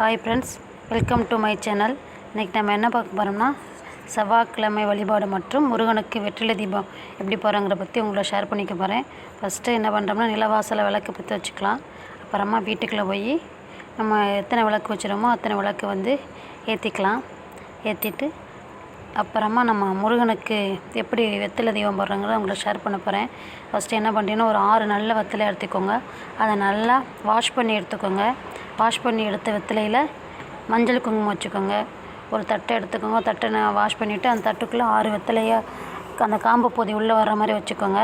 Hi friends welcome to my channel இன்றைக்கி நம்ம என்ன பார்க்க போகிறோம்னா செவ்வாய்க்கிழமை வழிபாடு மற்றும் முருகனுக்கு வெற்றிலை தீபம் எப்படி போகிறோங்கிற பற்றி உங்களை ஷேர் பண்ணிக்க போகிறேன் ஃபஸ்ட்டு என்ன பண்ணுறோம்னா நிலவாசலை விளக்கு பற்றி வச்சுக்கலாம். அப்புறமா வீட்டுக்குள்ளே போய் நம்ம எத்தனை விளக்கு வச்சுருமோ அத்தனை விளக்கு வந்து ஏற்றிக்கலாம் ஏற்றிட்டு அப்புறமா நம்ம முருகனுக்கு எப்படி வெத்தலை தீபம் போடுறோங்கிறத உங்களுக்கு ஷேர் பண்ண போகிறேன் ஃபஸ்ட்டு என்ன பண்ணுறீங்கன்னா ஒரு ஆறு நல்ல வெத்தலை எடுத்துக்கோங்க. அதை நல்லா வாஷ் பண்ணி எடுத்துக்கோங்க. வாஷ் பண்ணி எடுத்த வெத்தலையில் மஞ்சள் குங்குமம் வச்சுக்கோங்க. ஒரு தட்டை எடுத்துக்கோங்க. தட்டை நான் வாஷ் பண்ணிவிட்டு அந்த தட்டுக்குள்ளே ஆறு வெத்தலையாக அந்த காம்பு பொதி உள்ளே வர்ற மாதிரி வச்சுக்கோங்க.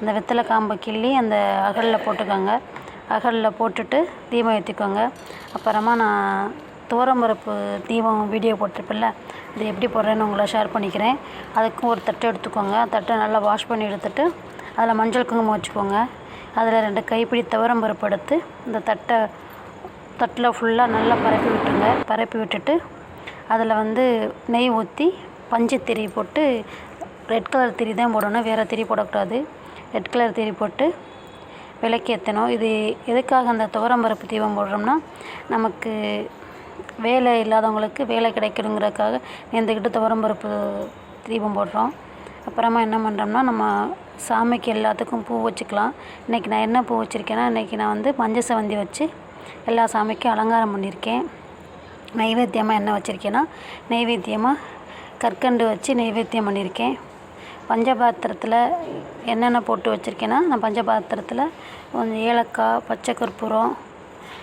அந்த வெத்தலை காம்பை கிள்ளி அந்த அகலில் போட்டுக்கோங்க. அகலில் போட்டுட்டு தீபம் ஏற்றிக்கோங்க அப்புறமா நான் துவரம்பருப்பு தீபம் வீடியோ போட்டிருப்பேன்ல இது எப்படி போடுறேன்னு உங்களை ஷேர் பண்ணிக்கிறேன். அதுக்கும் ஒரு தட்டை எடுத்துக்கோங்க. தட்டை நல்லா வாஷ் பண்ணி எடுத்துட்டு அதில் மஞ்சள் குங்குமம் வச்சுக்கோங்க. அதில் ரெண்டு கைப்பிடி துவரம்பருப்பு எடுத்து இந்த தட்டை தட்டில் ஃபுல்லாக நல்லா பரப்பி விட்டுருங்க. பரப்பி விட்டுட்டு அதில் வந்து நெய் ஊற்றி பஞ்சு திரி போட்டு ரெட் கலர் திரி தான் போடணும். வேறு திரி போடக்கூடாது. ரெட் கலர் திரி போட்டு விளக்கேற்றணும் இது எதுக்காக அந்த துவரம்பருப்பு தீபம் போடுறோம்னா நமக்கு வேலை இல்லாதவங்களுக்கு வேலை கிடைக்கணுங்கிறதுக்காக நேர்ந்துக்கிட்டு துவரம்பருப்பு தீபம் போடுறோம். அப்புறமா என்ன பண்ணுறோம்னா நம்ம சாமிக்கு எல்லாத்துக்கும் பூ வச்சுக்கலாம். இன்றைக்கி நான் என்ன பூ வச்சுருக்கேன்னா இன்றைக்கி நான் வந்து மஞ்சள் செவந்தி வச்சு எல்லா சாமிக்கும் அலங்காரம் பண்ணியிருக்கேன். நைவேத்தியமாக என்ன வச்சுருக்கேன்னா நைவேத்தியமாக கற்கண்டு வச்சு நைவேத்தியம் பண்ணியிருக்கேன். பஞ்சபாத்திரத்தில் என்னென்ன போட்டு வச்சுருக்கேன்னா நான் பஞ்சபாத்திரத்தில் கொஞ்சம் ஏலக்காய் பச்சை கற்பூரம்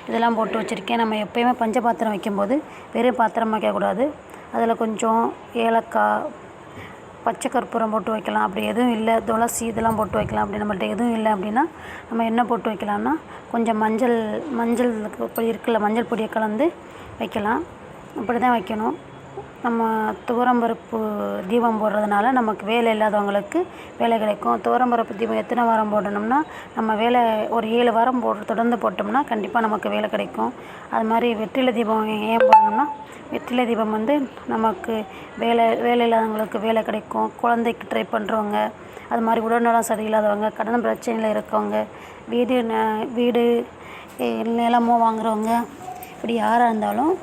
இதெல்லாம் போட்டு வச்சுருக்கேன். நம்ம எப்போயுமே பஞ்ச பாத்திரம் வைக்கும்போது வெறும் பாத்திரம் வைக்கக்கூடாது. அதில் கொஞ்சம் ஏலக்காய் பச்சை கற்பூரம் போட்டு வைக்கலாம். அப்படி எதுவும் இல்லை. துளசி இதெல்லாம் போட்டு வைக்கலாம். அப்படி நம்மள்ட்ட எதுவும் இல்லை அப்படின்னா நம்ம என்ன போட்டு வைக்கலாம்னா கொஞ்சம் மஞ்சள் மஞ்சள் பொடி இருக்குல்ல மஞ்சள் பொடியை கலந்து வைக்கலாம். அப்படி தான் வைக்கணும். நம்ம துவரம் பருப்பு தீபம் போடுறதுனால நமக்கு வேலை இல்லாதவங்களுக்கு வேலை கிடைக்கும். துவரம் பருப்பு தீபம் எத்தனை வாரம் போடணும்னா நம்ம வேலை ஒரு ஏழு வாரம் போடு தொடர்ந்து போட்டோம்னா கண்டிப்பாக நமக்கு வேலை கிடைக்கும். அது மாதிரி வெற்றிலை தீபம் ஏன் போடணும்னா வெற்றிலை தீபம் வந்து நமக்கு வேலை வேலை இல்லாதவங்களுக்கு வேலை கிடைக்கும். குழந்தைக்கு ட்ரை பண்ணுறவங்க அது மாதிரி உடல்நலம் சரியில்லாதவங்க கடன் பிரச்சனையில் இருக்கவங்க வீடு ந- வீடு நிலமோ வாங்குறவங்க இப்படி யாராக இருந்தாலும்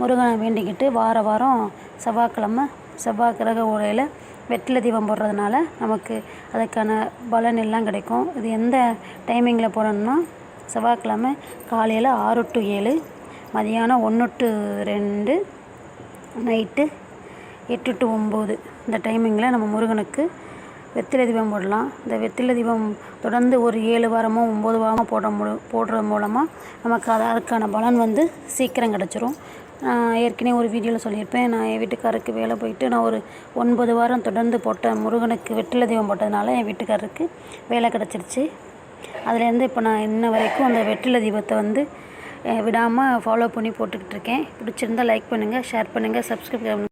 முருகனை வேண்டிக்கிட்டு வார வாரம் செவ்வாய்க்கிழம செவ்வாய் கிரக ஓலையில் வெற்றிலை தீபம் போடுறதுனால நமக்கு அதுக்கான பலன் எல்லாம் கிடைக்கும். இது எந்த டைமிங்கில் போடணும்னா செவ்வாய்க்கிழம காலையில் ஆறு டு ஏழு மதியானம் ஒன்று டு ரெண்டு நைட்டு எட்டு டு ஒம்பது இந்த டைமிங்கில் நம்ம முருகனுக்கு வெத்திலை தீபம் போடலாம். இந்த வெத்திலை தீபம் தொடர்ந்து ஒரு ஏழு வாரமோ ஒம்பது வாரமோ போடுற முடி போடுறது மூலமாக நமக்கு அது அதுக்கான பலன் வந்து சீக்கிரம் கிடச்சிரும். நான் ஏற்கனவே ஒரு வீடியோவில் சொல்லியிருப்பேன். நான் என் வீட்டுக்காரருக்கு வேலை போயிட்டு நான் ஒரு ஒன்பது வாரம் தொடர்ந்து போட்டேன் முருகனுக்கு வெற்றில தெய்வம் போட்டதுனால என் வீட்டுக்காரருக்கு வேலை கிடச்சிருச்சு. அதுலேருந்து இப்போ நான் இன்ன வரைக்கும் அந்த வெற்றில தீபத்தை வந்து விடாமல் ஃபாலோ பண்ணி போட்டுக்கிட்டு இருக்கேன். பிடிச்சிருந்தா லைக் பண்ணுங்கள் ஷேர் பண்ணுங்கள் சப்ஸ்கிரைப் பண்ணுங்கள்